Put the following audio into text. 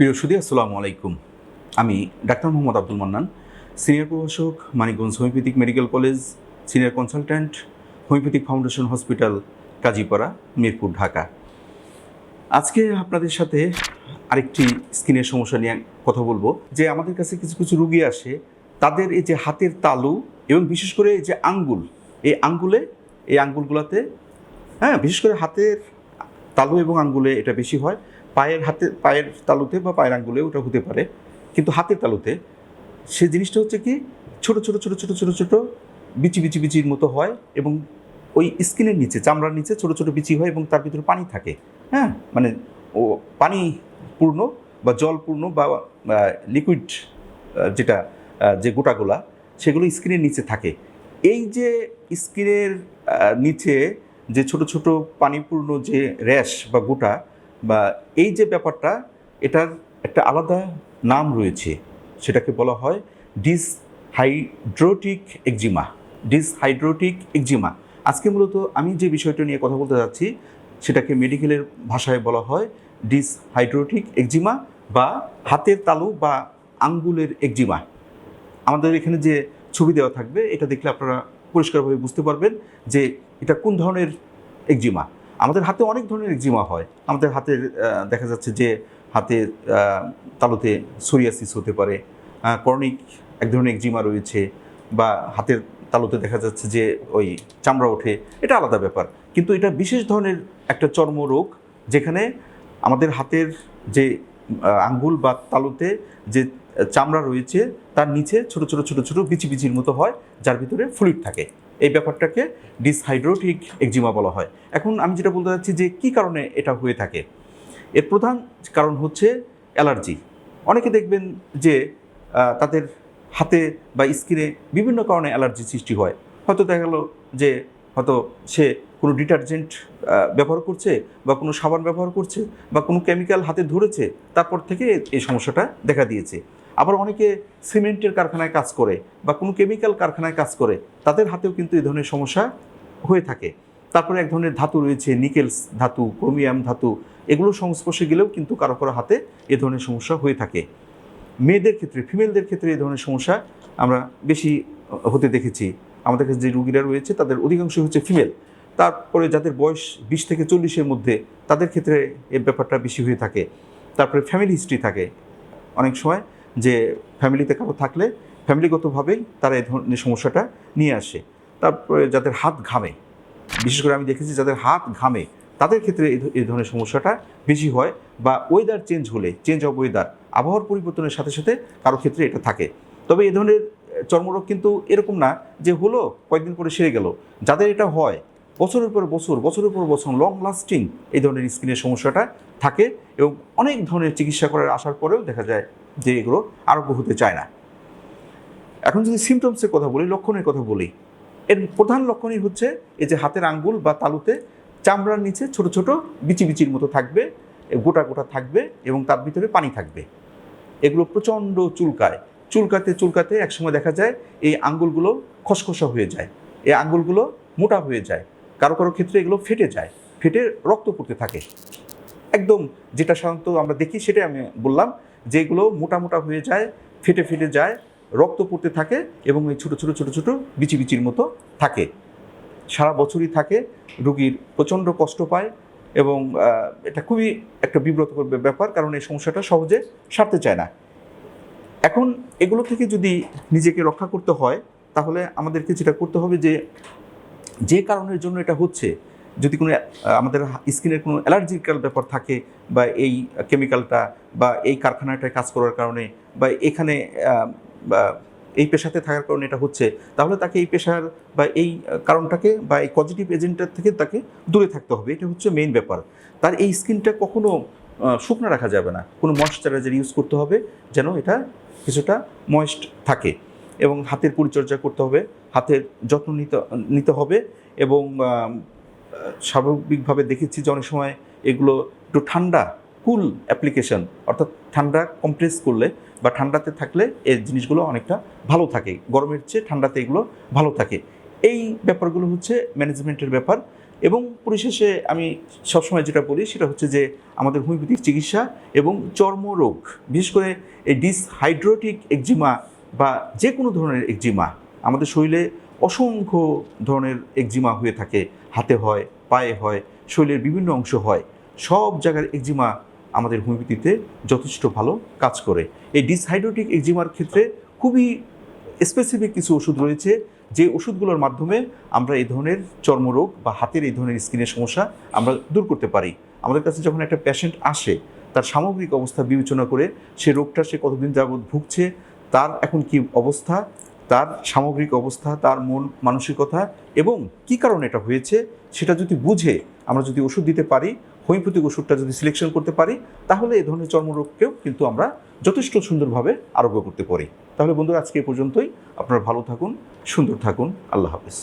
প্রিয় সুদী আসসালামু আলাইকুম। আমি ডাক্তার মোহাম্মদ আব্দুল মান্নান, সিনিয়র প্রভাষক, Manikganj homeopathic medical college, senior consultant, homeopathic foundation hospital, Kazipara, Mirpur, Dhaka. আজকে আপনাদের সাথে আরেকটি স্কিনের সমস্যা নিয়ে কথা বলব, যে আমাদের কাছে কিছু কিছু রুগী আসে, তাদের এই যে হাতের তালু এবং বিশেষ করে এই যে আঙ্গুল, এই আঙ্গুলে, এই আঙ্গুলগুলোতে হ্যাঁ বিশেষ করে হাতের তালু এবং আঙ্গুলে এটা বেশি হয়। পায়ের হাতে, পায়ের তালুতে বা পায়ের আঙ্গুলে ওটা হতে পারে, কিন্তু হাতের তালুতে। সে জিনিসটা হচ্ছে কি, ছোট ছোট ছোট ছোট ছোট ছোট বিচি বিচি, বিচির মতো হয় এবং ওই স্কিনের নিচে, চামড়ার নিচে ছোট ছোট বিচি হয় এবং তার ভিতরে পানি থাকে। হ্যাঁ? মানে ও পানি পূর্ণ বা জলপূর্ণ বা লিকুইড যেটা যে গোটাগুলা, সেগুলো স্কিনের নিচে থাকে। এই যে স্কিনের নিচে যে ছোট ছোট পানিপূর্ণ যে র্যাশ বা গোটা বা এই যে ব্যাপারটা, এটার একটা আলাদা নাম রয়েছে। সেটাকে বলা হয় ডিসহাইড্রোটিক একজিমা ডিসহাইড্রোটিক একজিমা আজকে মূলত আমি যে বিষয়টা নিয়ে কথা বলতে যাচ্ছি, সেটাকে মেডিকেলের ভাষায় বলা হয় ডিসহাইড্রোটিক একজিমা বা হাতের তালু বা আঙ্গুলের একজিমা আমাদের এখানে যে ছবি দেওয়া থাকবে, এটা দেখলে আপনারা পরিষ্কারভাবে বুঝতে পারবেন যে এটা কোন ধরনের একজিমা আমাদের হাতে অনেক ধরনের একজিমা হয়। আমাদের হাতের দেখা যাচ্ছে যে হাতে তালুতে সোরিয়াসিস হতে পারে কর্নিক এক ধরনের একজিমা রয়েছে বা হাতের তালুতে দেখা যাচ্ছে যে ওই চামড়া ওঠে, এটা আলাদা ব্যাপার। কিন্তু এটা বিশেষ ধরনের একটা চর্মরোগ যেখানে আমাদের হাতের যে আঙ্গুল বা তালুতে যে চামড়া রয়েছে, তার নিচে ছোট ছোট ছোট ছোট, বিচি, বিচির মতো হয়, যার ভিতরে ফ্লুইড থাকে। এই ব্যাপারটাকে ডিসহাইড্রোটিক একজিমা বলা হয়। এখন আমি যেটা বলতে চাচ্ছি যে কী কারণে এটা হয়ে থাকে? এর প্রধান কারণ হচ্ছে অ্যালার্জি। অনেকে দেখবেন যে তাদের হাতে বা স্কিনে বিভিন্ন কারণে অ্যালার্জি সৃষ্টি হয়। হয়তো দেখা গেলো যে, হয়তো সে কোনো ডিটারজেন্ট ব্যবহার করছে বা কোনো সাবান ব্যবহার করছে বা কোনো কেমিক্যাল হাতে ধরেছে, তারপর থেকে এই সমস্যাটা দেখা দিয়েছে। আবার অনেকে সিমেন্টের কারখানায় কাজ করে বা কোনো কেমিক্যাল কারখানায় কাজ করে, তাদের হাতেও কিন্তু এই ধরনের সমস্যা হয়ে থাকে। তারপরে এক ধরনের ধাতু রয়েছে, নিকেলস ধাতু, ক্রোমিয়াম ধাতু, এগুলো সংস্পর্শে গেলেও কিন্তু কারও কারও হাতে এ ধরনের সমস্যা হয়ে থাকে। মেয়েদের ক্ষেত্রে, ফিমেলদের ক্ষেত্রে এই ধরনের সমস্যা আমরা বেশি হতে দেখেছি। আমাদের কাছে যে রুগীরা রয়েছে, তাদের অধিকাংশ হচ্ছে ফিমেল। তারপরে যাদের বয়স বিশ থেকে চল্লিশের মধ্যে, তাদের ক্ষেত্রে এই ব্যাপারটা বেশি হয়ে থাকে। তারপরে ফ্যামিলি হিস্ট্রি থাকে অনেক সময়। যে ফ্যামিলিতে কারও থাকলে ফ্যামিলিগতভাবেই তারা এই ধরনের সমস্যাটা নিয়ে আসে। তারপরে যাদের হাত ঘামে, বিশেষ করে আমি দেখেছি যাদের হাত ঘামে, তাদের ক্ষেত্রে এই ধরনের সমস্যাটা বেশি হয় বা ওয়েদার চেঞ্জ হলে চেঞ্জ অফ ওয়েদার আবহাওয়ার পরিবর্তনের সাথে সাথে কারও ক্ষেত্রে এটা থাকে। তবে এই ধরনের চর্মরোগ কিন্তু এরকম না যে হলো, কয়েকদিন পরে সেরে গেল। যাদের এটা হয়, বছরের পর বছর, বছরের পর বছর লং লাস্টিং এই ধরনের স্কিনের সমস্যাটা থাকে এবং অনেক ধরনের চিকিৎসা করার আসার পরেও দেখা যায় যে এগুলো আরোগ্য হতে চায় না। এখন যদি সিমটমসের কথা বলি, লক্ষণের কথা বলি, এর প্রধান লক্ষণই হচ্ছে এই যে হাতের আঙ্গুল বা তালুতে চামড়ার নিচে ছোট ছোট বিচি বিচির মতো থাকবে, গোটা গোটা থাকবে এবং তার ভিতরে পানি থাকবে। এগুলো প্রচণ্ড চুলকায়। চুলকাতে চুলকাতে একসময় দেখা যায় এই আঙ্গুলগুলো খসখসা হয়ে যায়। এই আঙ্গুলগুলো মোটা হয়ে যায়। কারও কারও ক্ষেত্রে এগুলো ফেটে যায়। ফেটে রক্ত পড়তে থাকে। একদম যেটা সাধারণত আমরা দেখি সেটাই আমি বললাম যেগুলো মোটা মোটা হয়ে যায়, ফেটে ফেটে যায়, রক্ত পড়তে থাকে এবং এই ছোটো ছোটো ছোটো ছোটো বিচি বিচির মতো থাকে। সারা বছরই থাকে, রুগীর প্রচণ্ড কষ্ট পায় এবং এটা খুবই একটা বিব্রতকর ব্যাপ- ব্যাপার কারণ এই সমস্যাটা সহজে সারতে চায় না। এখন এগুলো থেকে যদি নিজেকে রক্ষা করতে হয়, তাহলে আমাদেরকে যেটা করতে হবে যে যে কারণের জন্য এটা হচ্ছে যদি কোনো আমাদের স্কিনের কোনো অ্যালার্জিক্যাল ব্যাপার থাকে বা এই কেমিক্যালটা বা এই কারখানাটায় কাজ করার কারণে বা এখানে এই পেশাতে থাকার কারণে এটা হচ্ছে, তাহলে তাকে এই পেশার বা এই কারণটাকে বা এই পজিটিভ এজেন্টটার থেকে তাকে দূরে থাকতে হবে। এটা হচ্ছে মেইন ব্যাপার। তার এই স্কিনটা কখনো শুকনো রাখা যাবে না। কোনো ময়শ্চারাইজার ইউজ করতে হবে যেন এটা কিছুটা ময়েস্ট থাকে এবং হাতের পরিচর্যা করতে হবে, হাতের যত্ন নিতে নিতে হবে এবং স্বাভাবিকভাবে দেখেছি যে অনেক সময় এগুলো একটু ঠান্ডা, কুল অ্যাপ্লিকেশন, অর্থাৎ ঠান্ডা কমপ্রেস করলে বা ঠান্ডাতে থাকলে এই জিনিসগুলো অনেকটা ভালো থাকে। গরমের চেয়ে ঠান্ডাতে এগুলো ভালো থাকে। এই ব্যাপারগুলো হচ্ছে ম্যানেজমেন্টের ব্যাপার এবং পরিশেষে আমি সবসময় যেটা বলি সেটা হচ্ছে যে আমাদের হোমিওপ্যাথিক চিকিৎসা এবং চর্মরোগ, বিশেষ করে এই ডিসহাইড্রোটিক একজিমা বা যে কোনো ধরনের একজিমা, আমাদের শরীরে অসংখ্য ধরনের একজিমা হয়ে থাকে। হাতে হয়, পায়ে হয়, শরীরের বিভিন্ন অংশ হয়, সব জায়গার একজিমা আমাদের হোমিওপ্যাথিতে যথেষ্ট ভালো কাজ করে। এই ডিসহাইড্রোটিক একজিমার ক্ষেত্রে খুবই স্পেসিফিক কিছু ওষুধ রয়েছে, যে ওষুধগুলোর মাধ্যমে আমরা এই ধরনের চর্মরোগ বা হাতের এই ধরনের স্কিনের সমস্যা আমরা দূর করতে পারি। আমাদের কাছে যখন একটা পেশেন্ট আসে, তার সামগ্রিক অবস্থা বিবেচনা করে সে রোগটা সে কতদিন যাবৎ ভুগছে, তার এখন কি অবস্থা তার সামগ্রিক অবস্থা, তার মন মানসিকতা এবং কি কারণে এটা হয়েছে সেটা যদি বুঝে আমরা যদি ওষুধ দিতে পারি, হোমিওপ্যাথিক ওষুধটা যদি সিলেকশন করতে পারি, তাহলে এ ধরনের চর্মরোগকেও কিন্তু আমরা যথেষ্ট সুন্দরভাবে আরোগ্য করতে পারি। তাহলে বন্ধুরা, আজকে এ পর্যন্তই। আপনারা ভালো থাকুন, সুন্দর থাকুন। আল্লাহ হাফিজ।